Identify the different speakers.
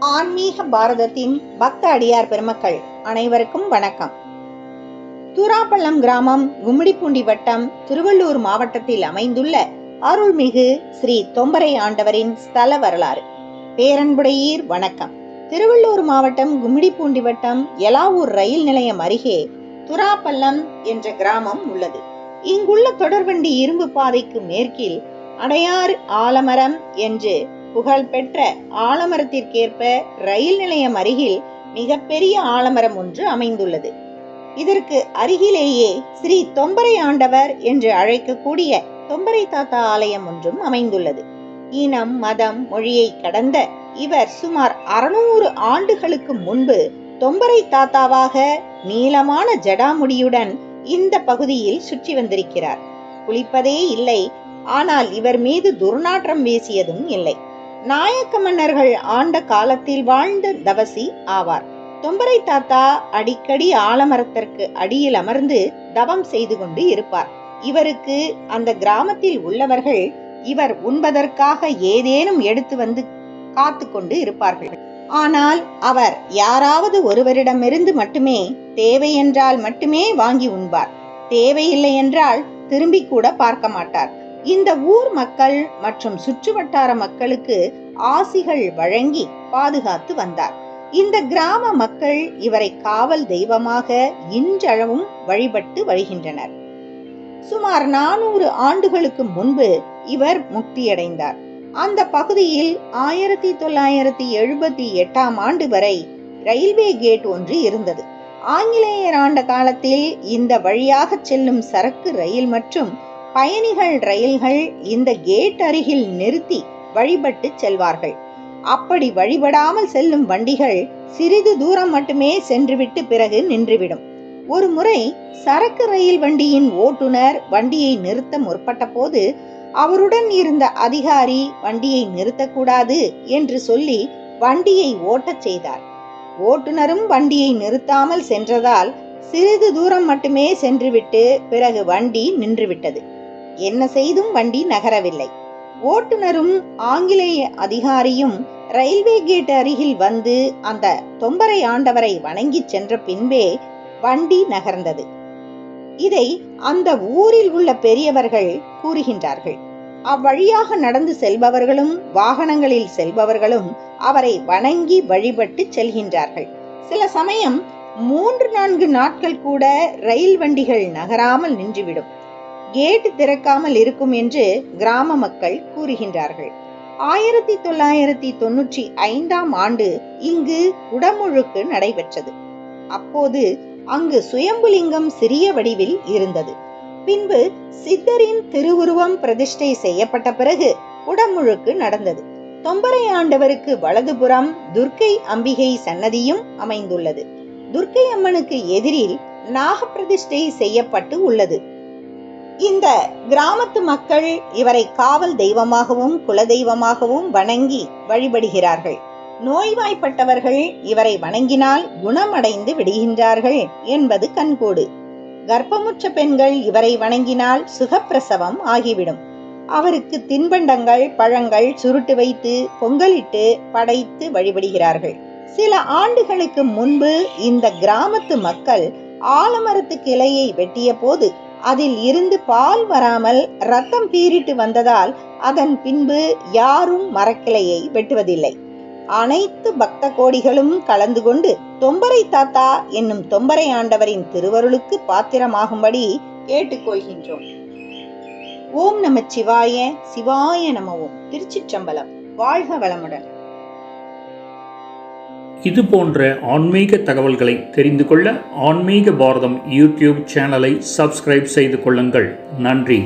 Speaker 1: ஆன்மீக பாரதத்தின் பக்த அடியார் பெருமக்கள் அனைவருக்கும் வணக்கம். தூராப்பள்ளம் கிராமம் கும்மிடிப்பூண்டி வட்டம் திருவள்ளூர் மாவட்டத்தில் அமைந்துள்ள அருள்மிகு ஸ்ரீ தொம்பரை ஆண்டவரின் ஸ்தல வரலாறு. பேரன்புடையீர் வணக்கம். திருவள்ளூர் மாவட்டம் கும்மிடிப்பூண்டி வட்டம் எலாவூர் ரயில் நிலையம் அருகே துராப்பள்ளம் என்ற கிராமம் உள்ளது. இங்குள்ள தொடர்வண்டி இரும்பு பாதைக்கு மேற்கில் அடையாறு ஆலமரம் என்று புகழ்பெற்ற ஆலமரத்திற்கேற்ப ரயில் நிலையம் அருகில் மிகப்பெரிய ஆலமரம் ஒன்று அமைந்துள்ளது. இதற்கு அருகிலேயே ஸ்ரீ தொம்பரை ஆண்டவர் என்று அழைக்கக்கூடிய தொம்பரை தாத்தா ஆலயம் ஒன்றும் அமைந்துள்ளது. இனம் மதம் மொழியை கடந்த இவர் சுமார் அறுநூறு ஆண்டுகளுக்கு முன்பு தொம்பரை தாத்தாவாக நீளமான ஜடாமுடியுடன் இந்த பகுதியில் சுற்றி வந்திருக்கிறார். குளிப்பதே இல்லை. ஆனால் இவர் மீது துர்நாற்றம் வீசியதும் இல்லை. நாயக்க மன்னர்கள் ஆண்ட காலத்தில் வாழ்ந்த தவசி ஆவார். தொம்பரை தாத்தா அடிக்கடி ஆலமரத்திற்கு அடியில் அமர்ந்து தவம் செய்து கொண்டு இருப்பார். இவருக்கு அந்த கிராமத்தில் உள்ளவர்கள் இவர் உண்பதற்காக ஏதேனும் எடுத்து வந்து காத்து கொண்டு இருப்பார்கள். ஆனால் அவர் யாராவது ஒருவரிடமிருந்து மட்டுமே தேவை என்றால் மட்டுமே வாங்கி உண்பார். தேவையில்லை என்றால் திரும்பி கூட பார்க்க மாட்டார். இந்த ஊர் மக்கள் மற்றும் சுற்றுவட்டார மக்களுக்கு ஆசிகள் வழங்கி பாதுகாத்து வந்தார். இந்த கிராம மக்கள் இவரை காவல் தெய்வமாக இன்றளவும் வழிபட்டு வருகின்றனர். சுமார் நானூறு ஆண்டுகளுக்கு முன்பு இவர் முக்தியடைந்தார். அந்த பகுதியில் ஆயிரத்தி தொள்ளாயிரத்தி எழுபத்தி எட்டாம் ஆண்டு வரை ரயில்வே கேட் ஒன்று இருந்தது. ஆங்கிலேயர் ஆண்ட காலத்தில் இந்த வழியாக செல்லும் சரக்கு ரயில் மற்றும் பயணிகள் ரயில்கள் இந்த கேட் அருகில் நிறுத்தி வழிபட்டு செல்வார்கள். அப்படி வழிபடாமல் செல்லும் வண்டிகள் சிறிது தூரம் மட்டுமே சென்றுவிட்டு பிறகு நின்றுவிடும். ஒரு முறை சரக்கு ரயில் வண்டியின் ஓட்டுநர் வண்டியை நிறுத்த முற்பட்ட போது அவருடன் இருந்த அதிகாரி வண்டியை நிறுத்தக்கூடாது என்று சொல்லி வண்டியை ஓட்டச் செய்தார். ஓட்டுநரும் வண்டியை நிறுத்தாமல் சென்றதால் சிறிது தூரம் மட்டுமே சென்றுவிட்டு பிறகு வண்டி நின்றுவிட்டது. என்ன செய்தும் வண்டி நகரவில்லை. ஓட்டுநரும் ஆங்கிலேய அதிகாரியும் ரயில்வே கேட் அருகில் வந்து அந்த தொம்பரை ஆண்டவரை வணங்கி சென்ற பின்பே வண்டி நகர்ந்தது. இதை அந்த ஊரில் உள்ள பெரியவர்கள் கூறுகின்றார்கள். அவ்வழியாக நடந்து செல்பவர்களும் வாகனங்களில் செல்பவர்களும் அவரை வணங்கி வழிபட்டு செல்கின்றார்கள். சில சமயம் மூன்று நான்கு நாட்கள் கூட ரயில் வண்டிகள் நகராமல் நின்றுவிடும். கேட்டு திறக்காமல் இருக்கும் என்று கிராம மக்கள் கூறுகின்றார்கள். ஆயிரத்தி தொள்ளாயிரத்தி தொன்னூற்றி ஐந்தாம் ஆண்டு இங்கு உடமுழுக்கு நடைபெற்றது. அப்போது அங்கு சுயம்புலிங்கம் சிறிய வடிவில் இருந்தது. பின்பு சித்தரின் திருவுருவம் பிரதிஷ்டை செய்யப்பட்ட பிறகு உடமுழுக்கு நடந்தது. தொம்பரை ஆண்டவருக்கு வலதுபுறம் துர்க்கை அம்பிகை சன்னதியும் அமைந்துள்ளது. துர்க்கை அம்மனுக்கு எதிரில் நாக பிரதிஷ்டை செய்யப்பட்டு உள்ளது. இந்த கிராமத்து மக்கள் இவரை காவல் தெய்வமாகவும் குலதெய்வமாகவும் வணங்கி வழிபடுகிறார்கள். நோய்வாய்ப்பட்டவர்கள் இவரை வணங்கினால் குணமடைந்து விடுகின்றார்கள் என்பது கண்கூடு. கர்ப்பமுற்ற பெண்கள் இவரை வணங்கினால் சுகப்பிரசவம் ஆகிவிடும். அவருக்கு தின்பண்டங்கள் பழங்கள் சுருட்டு வைத்து பொங்கலிட்டு படைத்து வழிபடுகிறார்கள். சில ஆண்டுகளுக்கு முன்பு இந்த கிராமத்து மக்கள் ஆலமரத்து கிளையை வெட்டிய போது அதில் இருந்து பால் வராமல் ரத்தம் பீறிட்டு வந்ததால் அதன் பின்பு யாரும் மரக்கிளையை வெட்டுவதில்லை. அனைத்து பக்த கோடிகளும் கலந்து கொண்டு தொம்பரை தாத்தா என்னும் தொம்பரை ஆண்டவரின் திருவருளுக்கு பாத்திரமாகும்படி கேட்டுக்கொள்கின்றோம். ஓம் நம சிவாய சிவாய நமவோம். திருச்சிற்றம்பலம். வாழ்க வளமுடன்.
Speaker 2: இது போன்ற ஆன்மீக தகவல்களை தெரிந்து கொள்ள ஆன்மீக பாரதம் யூடியூப் சேனலை சப்ஸ்கிரைப் செய்து கொள்ளுங்கள். நன்றி.